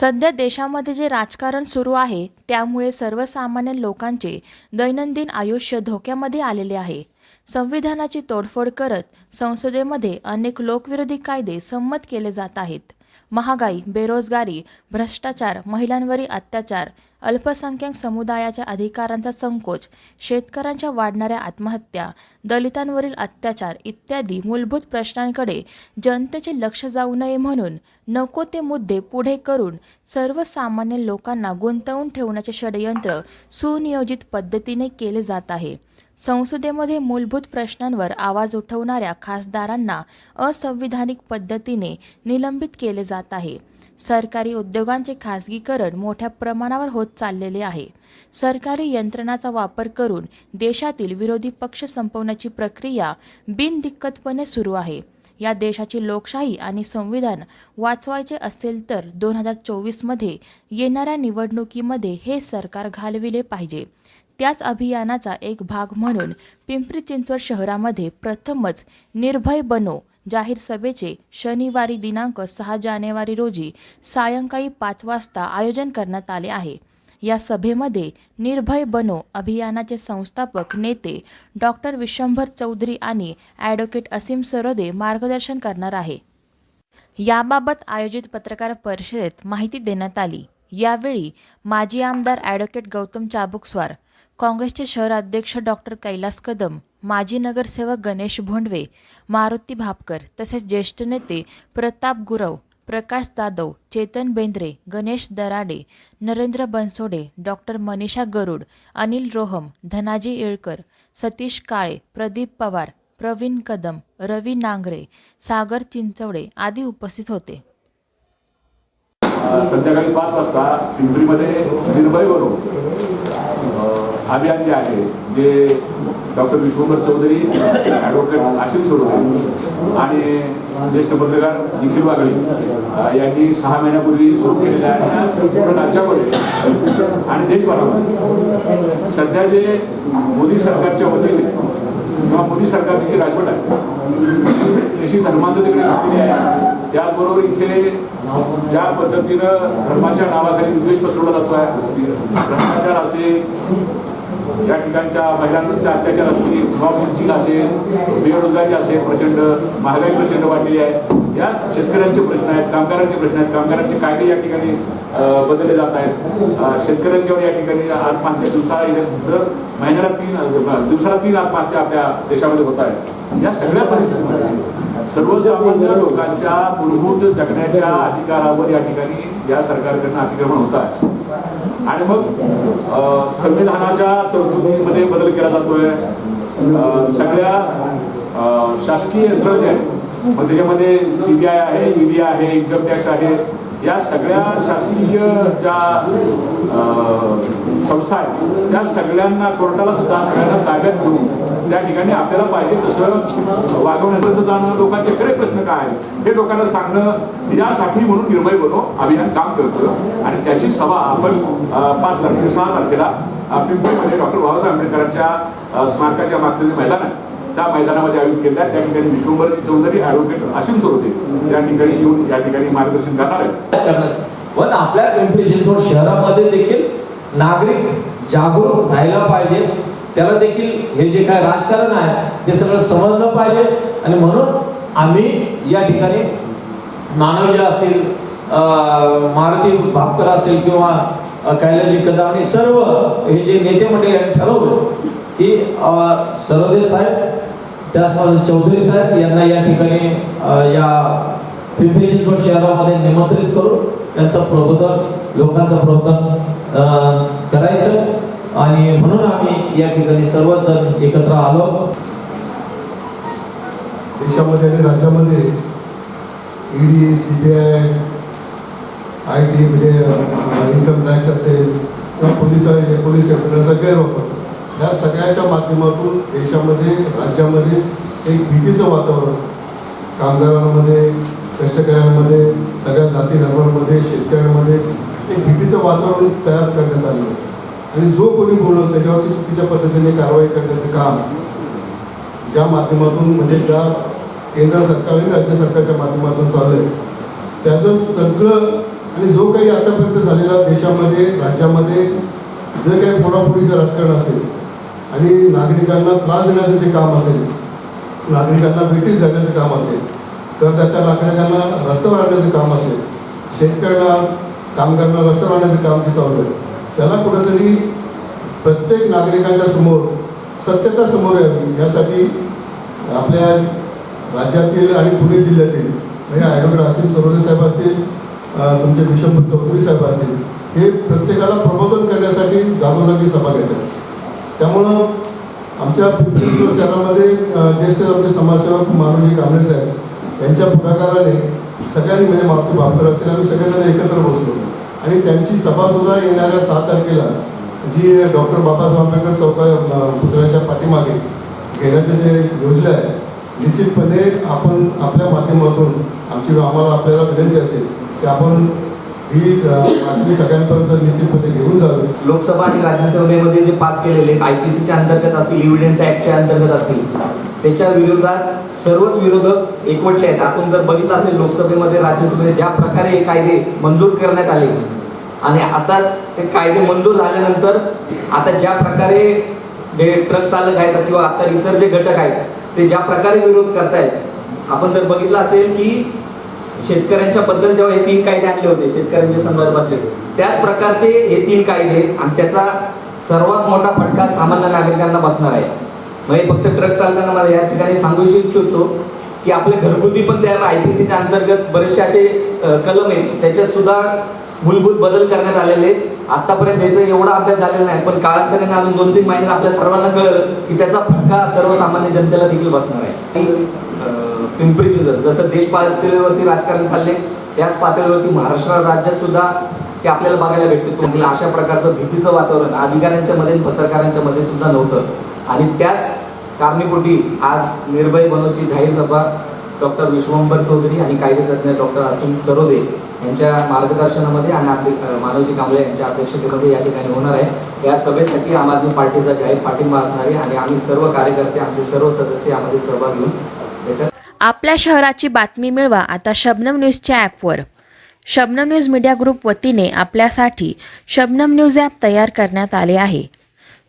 सध्या देशामध्ये जे राजकारण सुरू आहे त्यामुळे सर्वसामान्य लोकांचे दैनंदिन आयुष्य धोक्यामध्ये आलेले आहे. संविधानाची तोडफोड करत संसदेमध्ये अनेक लोकविरोधी कायदे संमत केले जात आहेत. महागाई बेरोजगारी भ्रष्टाचार महिलांवरील अत्याचार अल्पसंख्याक समुदायाच्या अधिकारांचा संकोच शेतकऱ्यांच्या वाढणाऱ्या आत्महत्या दलितांवरील अत्याचार इत्यादी मूलभूत प्रश्नांकडे जनतेचे लक्ष जाऊ नये म्हणून नको ते मुद्दे पुढे करून सर्वसामान्य लोकांना गुंतवून ठेवण्याचे षडयंत्र सुनियोजित पद्धतीने केले जात आहे. संसदेमध्ये मूलभूत प्रश्नांवर आवाज उठवणाऱ्या खासदारांना असंविधानिक पद्धतीने निलंबित केले जात आहे. सरकारी उद्योगांचे खासगीकरण मोठ्या प्रमाणावर होत चाललेले आहे. सरकारी यंत्रणाचा वापर करून देशातील विरोधी पक्ष संपवण्याची प्रक्रिया बिनदिक्कतपणे सुरू आहे. या देशाची लोकशाही आणि संविधान वाचवायचे असेल तर दोन हजार चोवीसमध्ये येणाऱ्या निवडणुकीमध्ये हे सरकार घालविले पाहिजे. त्याच अभियानाचा एक भाग म्हणून पिंपरी चिंचवड शहरामध्ये प्रथमच निर्भय बनो जाहीर सभेचे शनिवारी दिनांक सहा जानेवारी रोजी सायंकाळी पाच वाजता आयोजन करण्यात आले आहे. या सभेमध्ये निर्भय बनो अभियानाचे संस्थापक नेते डॉक्टर विश्वंभर चौधरी आणि ॲडव्होकेट असीम सरोदे मार्गदर्शन करणार आहे. याबाबत आयोजित पत्रकार परिषदेत माहिती देण्यात आली. यावेळी माजी आमदार ॲडव्होकेट गौतम चाबुकस्वार काँग्रेसचे शहराध्यक्ष डॉक्टर कैलास कदम माजी नगरसेवक गणेश भोंडवे मारुती भापकर तसेच ज्येष्ठ नेते प्रताप गुरव प्रकाश जाधव चेतन बेंद्रे गणेश दराडे नरेंद्र बनसोडे डॉक्टर मनीषा गरुड अनिल रोहम धनाजी येळकर सतीश काळे प्रदीप पवार प्रवीण कदम रवी नांगरे सागर चिंचवडे आदी उपस्थित होते. संध्याकाळी पाच वाजता पिंपरीमध्ये निर्भय अभियान जे आहे जे डॉक्टर विश्वंभर चौधरी ॲडव्होकेट आशिम सोडवणे आणि ज्येष्ठ पत्रकार निखिल वागळी यांनी सहा महिन्यापूर्वी सुरू केलेल्या आहे संपूर्ण राज्यामध्ये आणि देशभरामध्ये सध्या जे मोदी सरकारच्या वतीने किंवा मोदी सरकारची जी राजवट आहे तशी तिकडे आहे त्याचबरोबर इथे ज्या पद्धतीनं धर्माच्या नावाखाली विद्वेष पसरवला जातो आहे भ्रष्टाचार असेल या ठिकाणच्या महिलांवरच्या अत्याचार असतील जॉब असेल बेरोजगारी असेल प्रचंड महागाई प्रचंड वाढलेली आहे. या शेतकऱ्यांचे प्रश्न आहेत कामगारांचे प्रश्न आहेत. कामगारांचे कायदे या ठिकाणी बदलले जात आहेत. शेतकऱ्यांच्यावर या ठिकाणी आत्महत्या दिवसाला दर महिन्याला तीन दिवसाला तीन आत्महत्या आपल्या देशामध्ये होत आहेत. या सगळ्या परिस्थितीमध्ये सर्वसामान्य लोकांच्या मूलभूत जगण्याच्या अधिकारावर या ठिकाणी या सरकारकडनं अतिक्रमण होत आहे. आणि मग संविधानाच्या तरतुदीमध्ये बदल केला जातोय. सगळ्या शासकीय यंत्रणा ज्या आहेत मग त्याच्यामध्ये सीबीआय आहे ईडी आहे इन्कम टॅक्स आहे या सगळ्या शासकीय ज्या संस्था आहेत त्या सगळ्यांना कोर्टाला सुद्धा सगळ्यांना ताब्यात घेऊन त्या ठिकाणी आपल्याला पाहिजे तसं वागवण्यापर्यंत जाणं लोकांचे खरे प्रश्न काय आहेत? हे लोकांना सांगणं यासाठी म्हणून निर्भय बनो अभियान काम करतं आणि त्याची सभा आपण पाच तारखेला सहा तारखेला पिंपरीमध्ये डॉक्टर बाबासाहेब आंबेडकरांच्या स्मारकाच्या मागचं जे मैदान आहे त्या मैदानामध्ये आयोजित केलं आहे त्या ठिकाणी विश्वभर चौधरी ॲडव्होकेट असीम सोरोदे त्या ठिकाणी येऊन या ठिकाणी मार्गदर्शन करणार आहे पण आपल्या पिंपरी चिंचवड शहरामध्ये देखील नागरिक जागरूक राहायला पाहिजे. त्याला देखील हे जे काय राजकारण आहे ते सगळं समजलं पाहिजे. आणि म्हणून आम्ही या ठिकाणी मानवजी असतील मारुती भापकर असेल किंवा कैलाजी कदम आणि सर्व हे जे नेते मंडळी ठरवलं की सरोदे साहेब त्याचप्रमाणे चौधरी साहेब यांना या ठिकाणी या पिंपरी चिंचवड शहरामध्ये निमंत्रित करून त्यांचं प्रबोधन लोकांचं प्रबोधन आणि म्हणून आम्ही या ठिकाणी सर्वच जण एकत्र आलो. देशामध्ये आणि राज्यामध्ये ED C B I I T म्हणजे इन्कम टॅक्स असेल किंवा पोलीस पोलीस यंत्रणाचा गैरवापर. या सगळ्याच्या माध्यमातून देशामध्ये राज्यामध्ये एक भीतीचं वातावरण कामगारांमध्ये कष्टकऱ्यांमध्ये सगळ्या जाती धर्मांमध्ये शेतकऱ्यांमध्ये एक भीतीचं वातावरण तयार करण्यात आलं आहे. आणि जो कोणी बोलल त्याच्यावरती चुकीच्या पद्धतीने कारवाई करण्याचं काम ज्या माध्यमातून म्हणजे ज्या केंद्र सरकार आणि राज्य सरकारच्या माध्यमातून चालू आहे त्याचं सगळं आणि जो काही आतापर्यंत झालेला देशामध्ये राज्यामध्ये जे काही फोडाफोडीचं राजकारण असेल आणि नागरिकांना त्रास देण्याचं जे काम असेल नागरिकांना भेटीस देण्याचं काम असेल तर त्याच्या नागरिकांना रस्त्यावर आणण्याचं काम असेल शेतकऱ्यांना कामगारांना रस्त्यावर आणण्याचं काम ते चालू आहे त्याला कुठंतरी प्रत्येक नागरिकांच्या समोर सत्यता समोर यावी यासाठी आपल्या राज्यातील आणि पुणे जिल्ह्यातील म्हणजे ॲडव्होकेट असतील सरोदे साहेब असतील तुमचे विषम चौधरी साहेब असतील हे प्रत्येकाला प्रबोधन करण्यासाठी जागोजागी सभा घेतात. त्यामुळं आमच्या पिंपरी शहरामध्ये ज्येष्ठ आमचे समाजसेवक मानवजी कांबळे साहेब यांच्या पुढाकाराने सगळ्यांनी म्हणजे मागतो बापकर असतील आम्ही सगळेजण एकत्र बसलो. आणि त्यांची सभासुद्धा येणाऱ्या सहा तारखेला जी डॉक्टर बाबासाहेब आंबेडकर चौका पुतळ्याच्या पाठीमागे घेण्याचं जे योजना आहे निश्चितपणे आपण आपल्या माध्यमातून आमची आम्हाला आपल्याला विनंती असेल की आपण ही अ, बातमी सगळ्यांपर्यंत निश्चितपणे घेऊन जावी. लोकसभा आणि राज्यसभेमध्ये जे पास केलेले आय पी सीच्या अंतर्गत असतील इव्हिडन्स ऍक्टच्या अंतर्गत असतील त्याच्या विरोधात सर्वच विरोधक एकवटले आहेत. आपण जर बघितलं असेल लोकसभेमध्ये राज्यसभेमध्ये ज्या प्रकारे हे कायदे मंजूर करण्यात आले. आणि आता ते कायदे मंजूर झाल्यानंतर आता ज्या प्रकारे जे ट्रक चालक आहेत किंवा आता इतर जे घटक आहेत ते ज्या प्रकारे विरोध करतायत. आपण जर बघितलं असेल की शेतकऱ्यांच्या बद्दल जेव्हा हे तीन कायदे आणले होते शेतकऱ्यांच्या संदर्भातले त्याच प्रकारचे हे तीन कायदे आणि त्याचा सर्वात मोठा फटका सामान्य नागरिकांना बसणार आहे. म्हणजे फक्त ट्रक चालताना मला या ठिकाणी सांगू इच्छितो की आपले घरगुती पण त्या आय पी सीच्या अंतर्गत बरेचसे असे कलम आहेत. त्याच्यात सुद्धा मूलभूत बदल करण्यात आलेले आहेत. आतापर्यंत याचा एवढा अभ्यास झालेला नाही पण काळांतराने अजून दोन तीन महिन्यात आपल्या सर्वांना कळलं की त्याचा फटका सर्वसामान्य जनतेला देखील बसणार आहे. पिंपरी चिंचवड जसं देश पातळीवरती राजकारण चालले त्याच पातळीवरती महाराष्ट्र राज्यात सुद्धा ते आपल्याला बघायला भेटते तुम्हाला अशा प्रकारचं भीतीचं वातावरण अधिकाऱ्यांच्या मध्ये पत्रकारांच्या मध्ये सुद्धा नव्हतं. आणि त्याच कारणीपोटी आज निर्भय बनोची जाहीर सभा डॉक्टर विश्वंभर चौधरी आणि कायदेतज्ञ डॉक्टर असीम सरोदे यांच्या मार्गदर्शनामध्ये आणि मानवजी कांबळे यांच्या अध्यक्षतेमध्ये या ठिकाणी होणार आहे. या सभेसाठी आम आदमी पार्टीचा जाहीर पाठिंबा असणार आहे आणि आम्ही सर्व कार्यकर्ते आमचे सर्व सदस्य यामध्ये सहभाग घेऊन त्याच्यात आपल्या शहराची बातमी मिळवा आता शबनम न्यूजच्या ॲपवर. शबनम न्यूज मीडिया ग्रुप वतीने आपल्यासाठी शबनम न्यूज ॲप तयार करण्यात आले आहे.